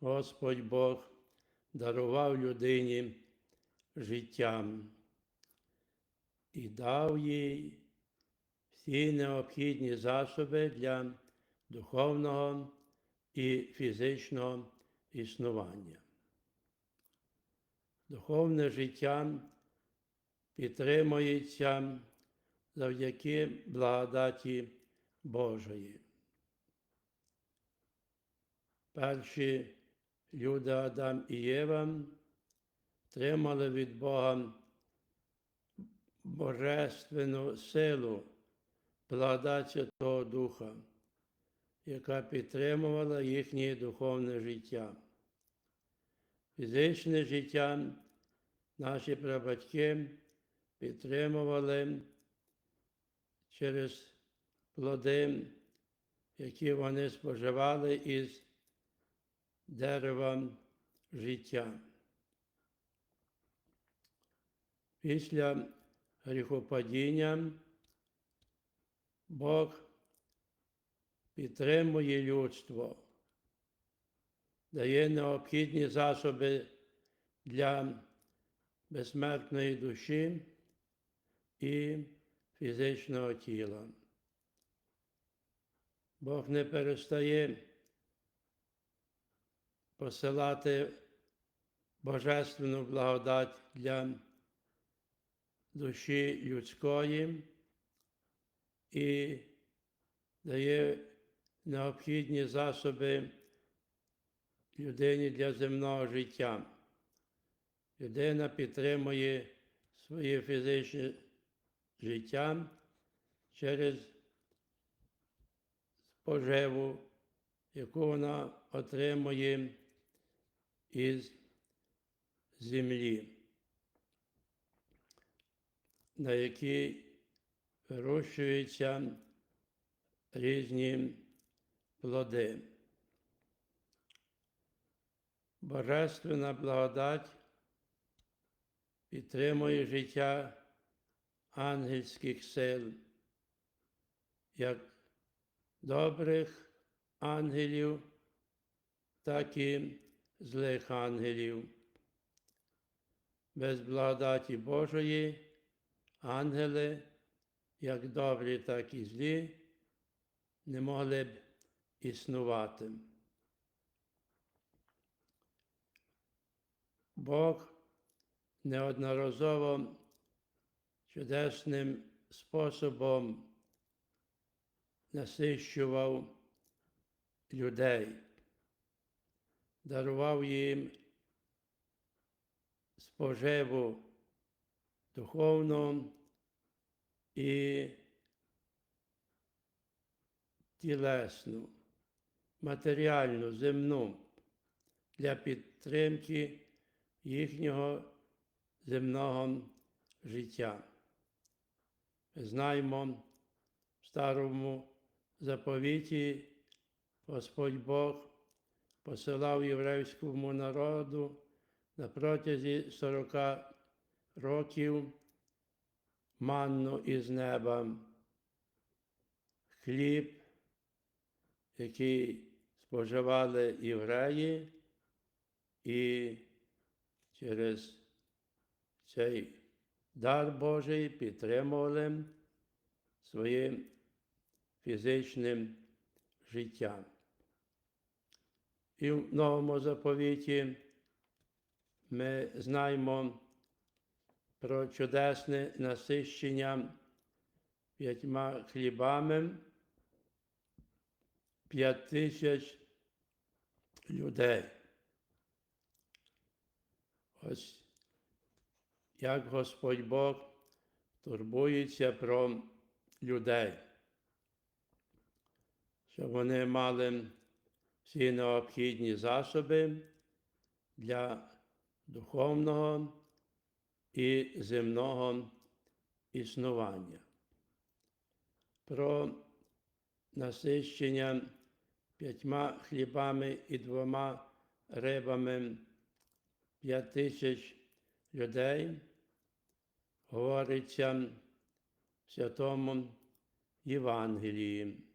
Господь Бог дарував людині життям і дав їй всі необхідні засоби для духовного і фізичного існування. Духовне життя підтримується завдяки благодаті Божої. Перші люди Адам і Єва отримали від Бога божественну силу, благодать Святого Духа, яка підтримувала їхнє духовне життя. Фізичне життя наші прабатьки підтримували через плоди, які вони споживали із дерева життя. Після гріхопадіння Бог підтримує людство, дає необхідні засоби для безсмертної душі і фізичного тіла. Бог не перестає посилати божественну благодать для душі людської і дає необхідні засоби людині для земного життя. Людина підтримує своє фізичне життя через споживу, яку вона отримує із землі, на якій вирощуються різні плоди. Божественна благодать підтримує життя ангельських сил, як добрих ангелів, так і злих ангелів. Без благодаті Божої ангели, як добрі, так і злі, не могли б існувати. Бог неодноразово чудесним способом насищував людей, дарував їм споживу духовну і тілесну, матеріальну, земну для підтримки їхнього земного життя. Ми знаємо в старому заповіті Господь Бог посилав єврейському народу на протязі 40 років манну із неба, хліб, який споживали євреї, і через цей дар Божий підтримували своїм фізичним життям. І в новому заповіті ми знаємо про чудесне насищення п'ятьма хлібами п'ять тисяч людей. Ось як Господь Бог турбується про людей, щоб вони мали всі необхідні засоби для духовного і земного існування. Про насищення п'ятьма хлібами і двома рибами п'ять тисяч людей говориться в Святому Євангелії.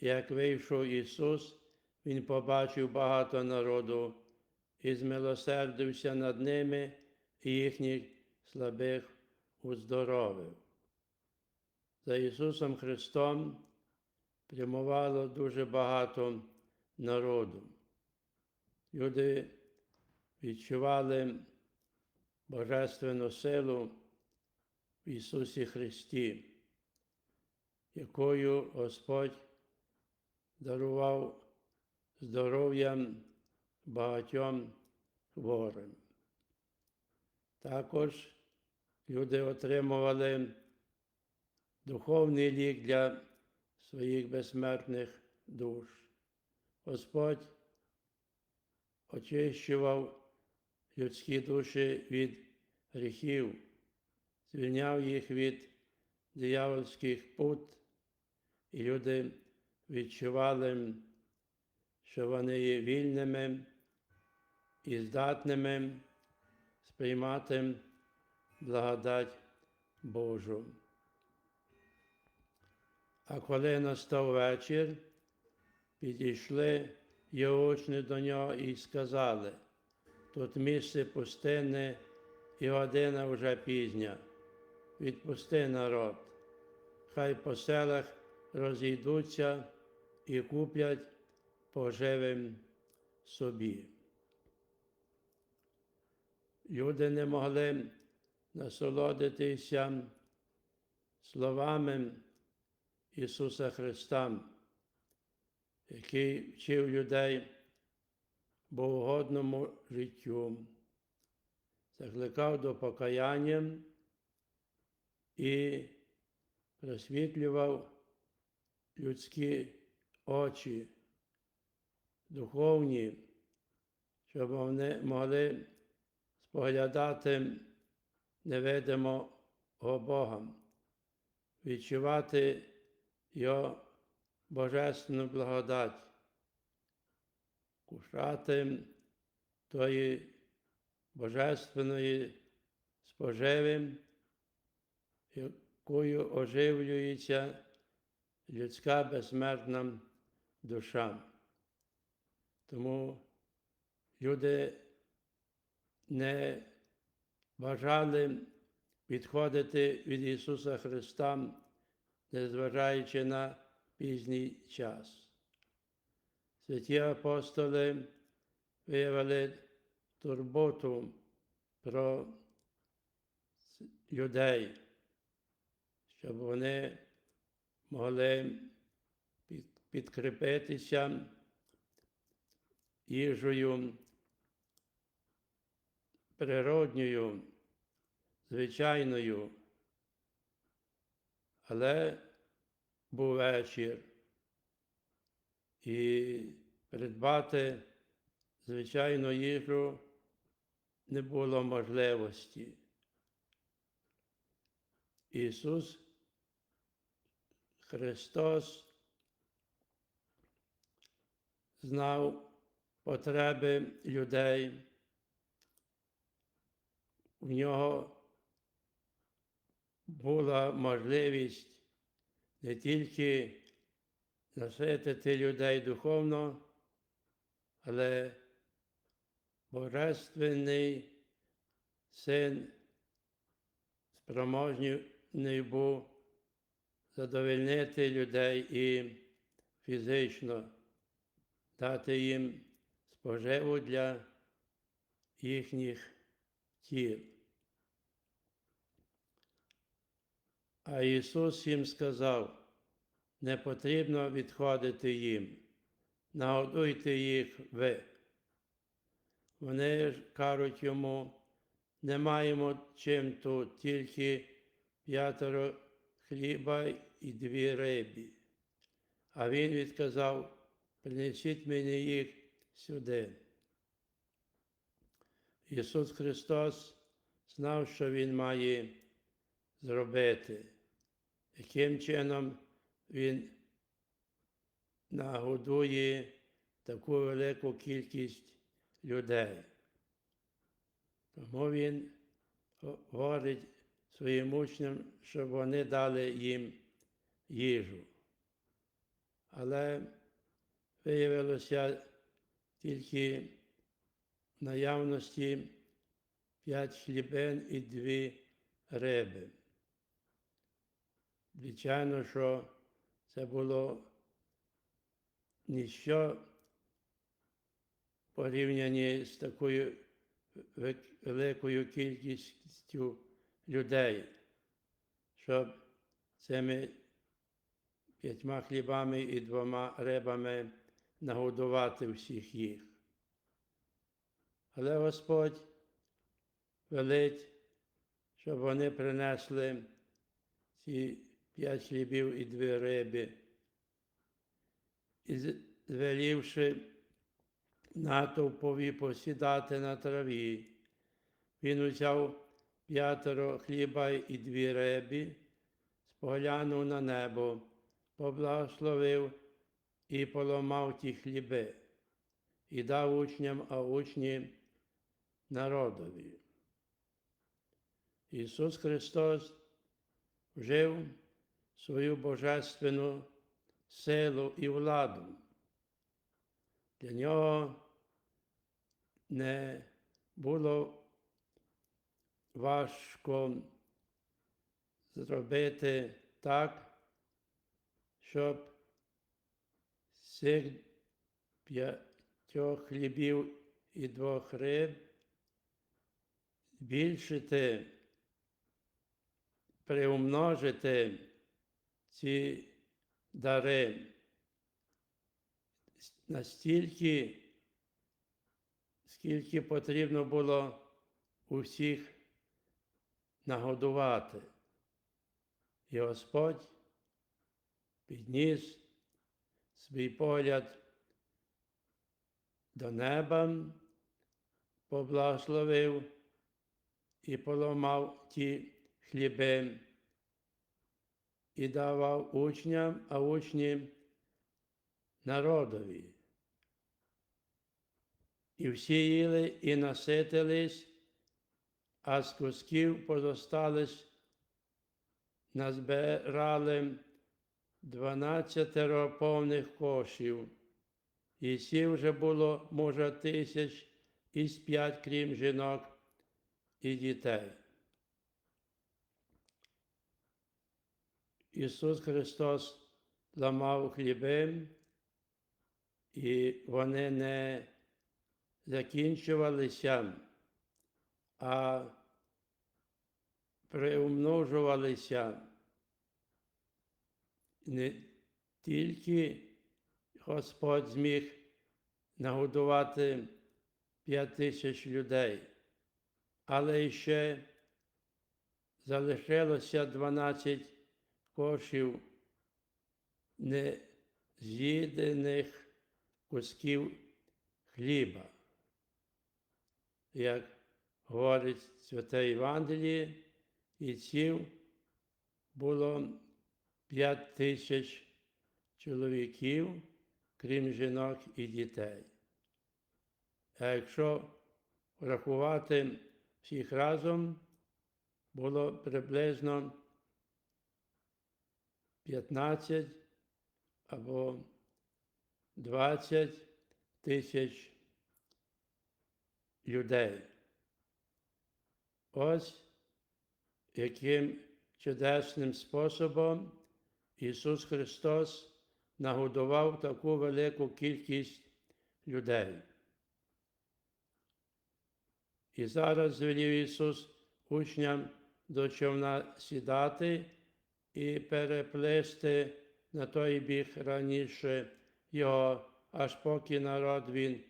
Як вийшов Ісус він побачив багато народу і змилосердився над ними і їхніх слабих уздоровив. За Ісусом Христом прямувало дуже багато народу. Люди відчували божественну силу в Ісусі Христі, якою Господь дарував здоров'ям багатьом хворим. Також люди отримували духовний лік для своїх безсмертних душ. Господь очищував людські душі від гріхів, звільняв їх від диявольських пут, і люди відчували, що вони є вільними і здатними сприймати благодать Божу. А коли настав вечір, підійшли його учні до нього і сказали, тут місце пустинне і година вже пізня. Відпусти народ, хай по селах розійдуться і куплять поживим собі. Люди не могли насолодитися словами Ісуса Христа, який вчив людей богогодному життю, закликав до покаяння і просвітлював людські очі, духовні, щоб вони могли споглядати невидимого Бога, відчувати Його божественну благодать, кушати тої божественної споживи, якою оживлюється людська безсмертна душа. Тому люди не бажали відходити від Ісуса Христа, незважаючи на пізній час. Святі апостоли виявили турботу про людей, щоб вони могли підкріпитися їжею природньою, звичайною, але був вечір і придбати звичайну їжу не було можливості. Ісус Христос знав потреби людей. В нього була можливість не тільки наситити людей духовно, але Божественний син спроможний був задовольнити людей і фізично дати їм споживу для їхніх тіл. А Ісус їм сказав, не потрібно відходити їм, нагодуйте їх ви. Вони ж кажуть йому, не маємо чим тут, тільки п'ятеро хліба і дві рибі. А він відказав, принесіть мені їх сюди. Ісус Христос знав, що Він має зробити, яким чином Він нагодує таку велику кількість людей. Тому Він говорить своїм учням, щоб вони дали їм їжу. Але виявилося тільки наявності п'ять хлібин і дві риби. Звичайно, що це було ніщо в порівнянні з такою великою кількістю людей, щоб цими п'ятьма хлібами і двома рибами нагодувати всіх їх. Але Господь велить, щоб вони принесли ці п'ять хлібів і дві риби, і звелівши натовпові посідати на траві, він узяв п'ятеро хліба і дві риби, споглянув на небо, поблагословив і поламав ті хліби, і дав учням, а учні народові. Ісус Христос вжив свою божественну силу і владу. Для нього не було важко зробити так, щоб цих п'ятьох хлібів і двох риб збільшити, приумножити ці дари настільки, скільки потрібно було усіх нагодувати. І Господь підніс свій погляд до неба, поблагословив і поламав ті хліби і давав учням, а учні народові. І всі їли і наситились, а з кусків позостались, назбирали дванадцятеро повних кошів, і сів вже було, може, тисяч із п'ять, крім жінок і дітей. Ісус Христос ламав хліби, і вони не закінчувалися, а приумножувалися. Не тільки Господь зміг нагодувати п'ять тисяч людей, але ще залишилося 12 кошів нез'їдених кусків хліба. Як говорить Святе Євангеліє, і ців було п'ять тисяч чоловіків, крім жінок і дітей. А якщо врахувати всіх разом, було приблизно 15 або 20 тисяч людей. Ось яким чудесним способом Ісус Христос нагодував таку велику кількість людей. І зараз звелів Ісус учням до човна сідати і переплисти на той біг раніше його, аж поки народ Він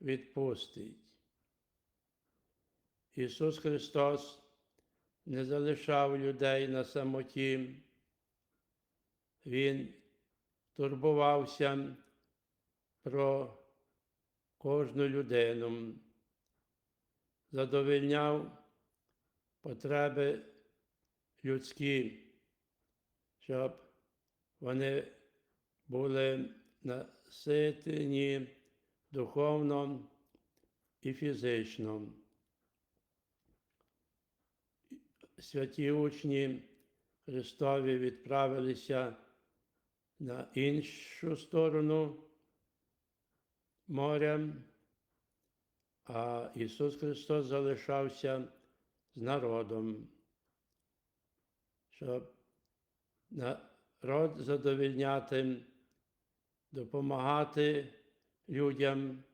відпустить. Ісус Христос не залишав людей на самоті. Він турбувався про кожну людину, задовольняв потреби людські, щоб вони були наситені духовно і фізично. Святі учні Христові відправилися на іншу сторону морем, а Ісус Христос залишався з народом, щоб народ задовільняти, допомагати людям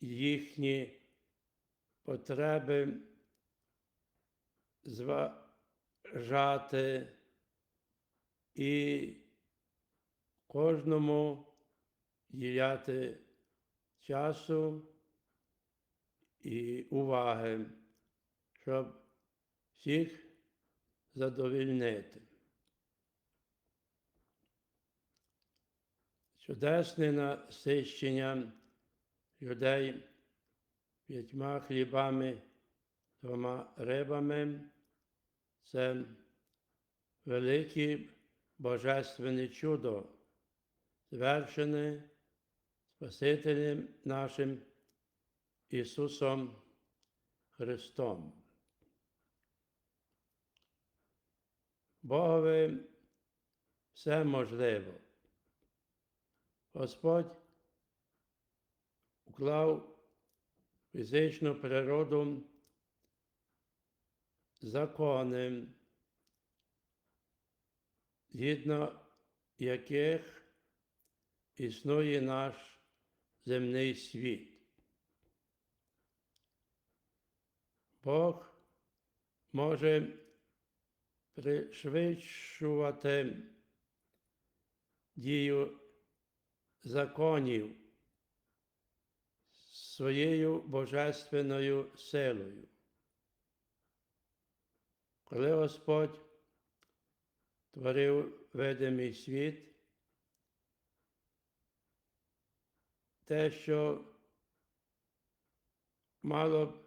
їхні потреби зважати і кожному діляти часу і уваги, щоб всіх задовільнити. Чудесне насищення людей п'ятьма хлібами, двома рибами це велике божественне чудо, звершене Спасителем нашим Ісусом Христом. Богові все можливо. Господь уклав фізичну природу закони, згідно яких існує наш земний світ. Бог може пришвидшувати дію законів своєю божественною силою. Коли Господь творив видимий світ, те, що мало б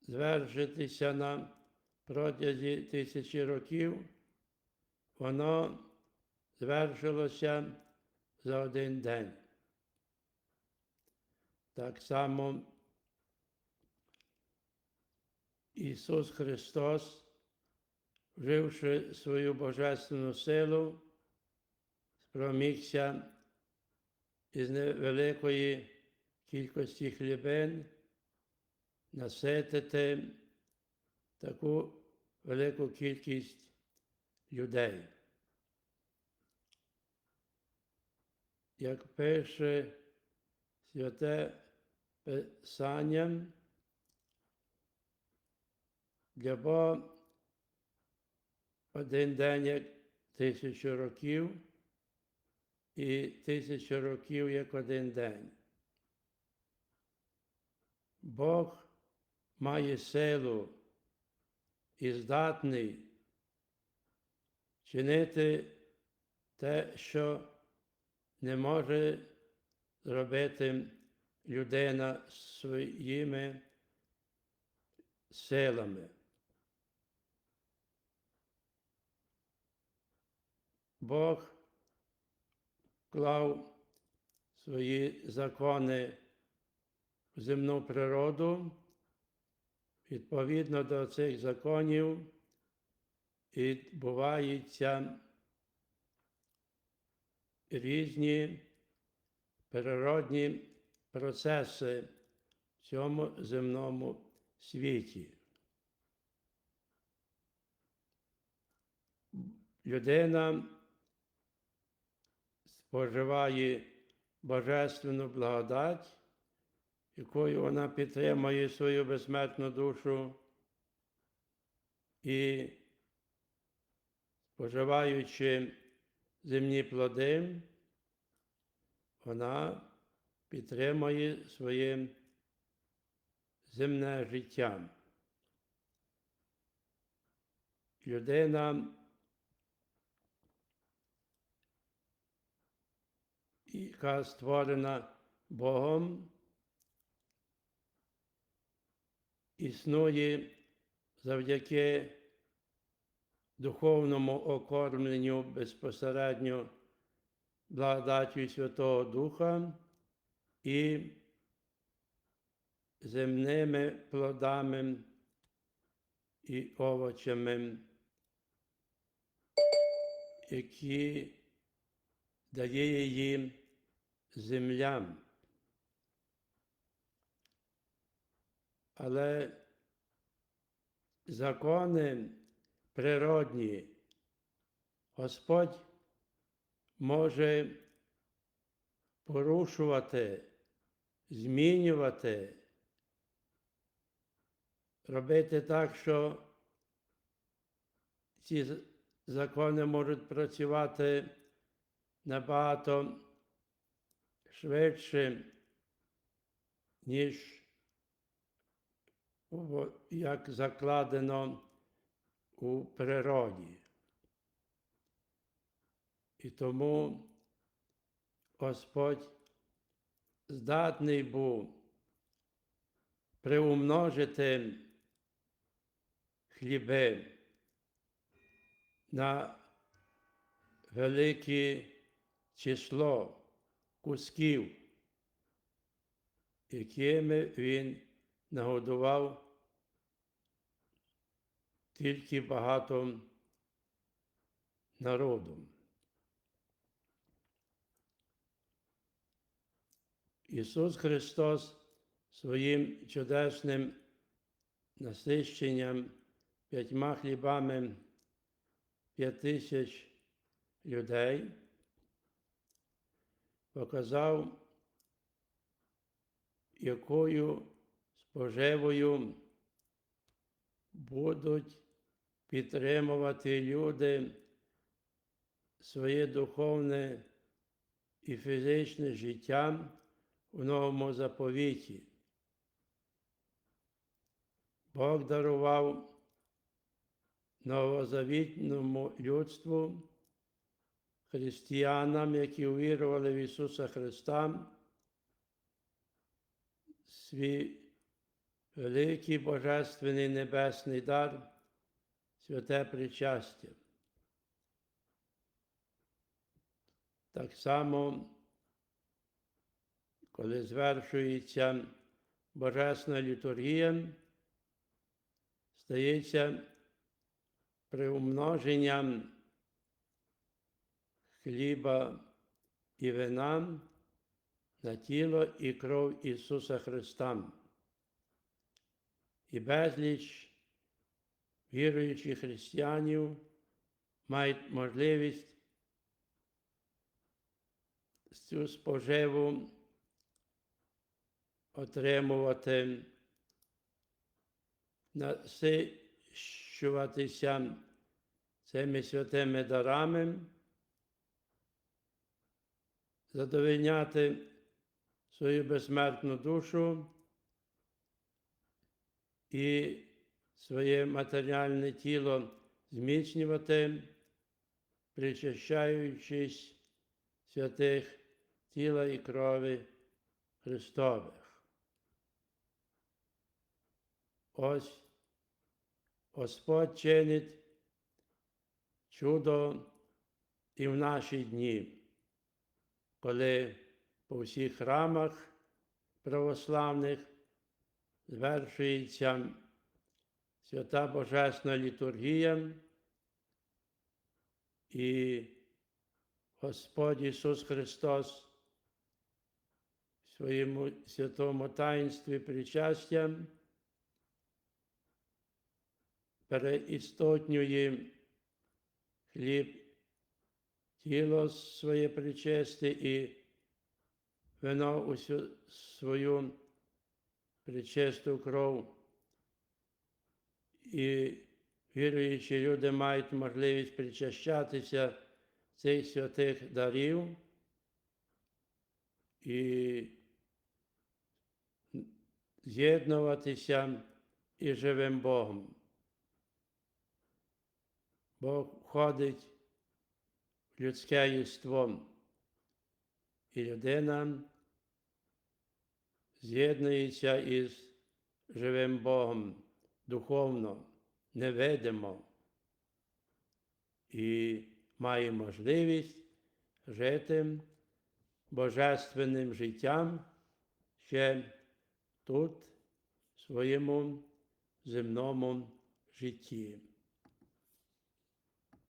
звершитися на протязі тисячі років, воно звершилося за один день. Так само Ісус Христос, вживши свою божественну силу, спромігся із невеликої кількості хлібин наситити таку велику кількість людей. Як пише святе Писання, для Бога один день як тисячу років і тисячу років як один день. Бог має силу і здатний чинити те, що не може зробити людина своїми силами. Бог клав свої закони в земну природу, відповідно до цих законів відбуваються різні природні процеси в цьому земному світі. Людина споживає божественну благодать, якою вона підтримує свою безсмертну душу і, споживаючи земні плоди, вона підтримує своє земне життя. Людина яка створена Богом, існує завдяки духовному окормленню безпосередньо благодаттю Святого Духа і земними плодами і овочами, які дає її землям. Але закони природні Господь може порушувати, змінювати, робити так, що ці закони можуть працювати набагато швидше, ніж як закладено у природі. І тому Господь здатний був приумножити хліби на велике число кусків, якими він нагодував тільки багато народу. Ісус Христос своїм чудесним насищенням п'ятьма хлібами п'ять тисяч людей показав, якою споживою будуть підтримувати люди своє духовне і фізичне життя у новому заповіті. Бог дарував новозавітному людству, християнам, які увірували в Ісуса Христа, свій великий божественний небесний дар, святе причастя. Так само, коли звершується Божесна літургія, стається приумноженням хліба і вина на тіло і кров Ісуса Христа. І безліч віруючих християнів мають можливість цю споживу отримувати, насищуватися цими святими дарами, задовольняти свою безсмертну душу і своє матеріальне тіло зміцнювати, причащаючись святих тіла і крові Христових. Ось Господь чинить чудо і в наші дні, коли по всіх храмах православних звершується свята Божесна літургія і Господь Ісус Христос в своєму святому таїнстві причастя переістотнює хліб, тіло своє причисте і вино усю свою причисту кров. І віруючі люди мають можливість причащатися цих святих дарів і з'єднуватися із живим Богом. Бог входить в людське єство, і людина з'єднується із живим Богом духовно, невидимо і має можливість жити божественним життям ще тут, в своєму земному житті.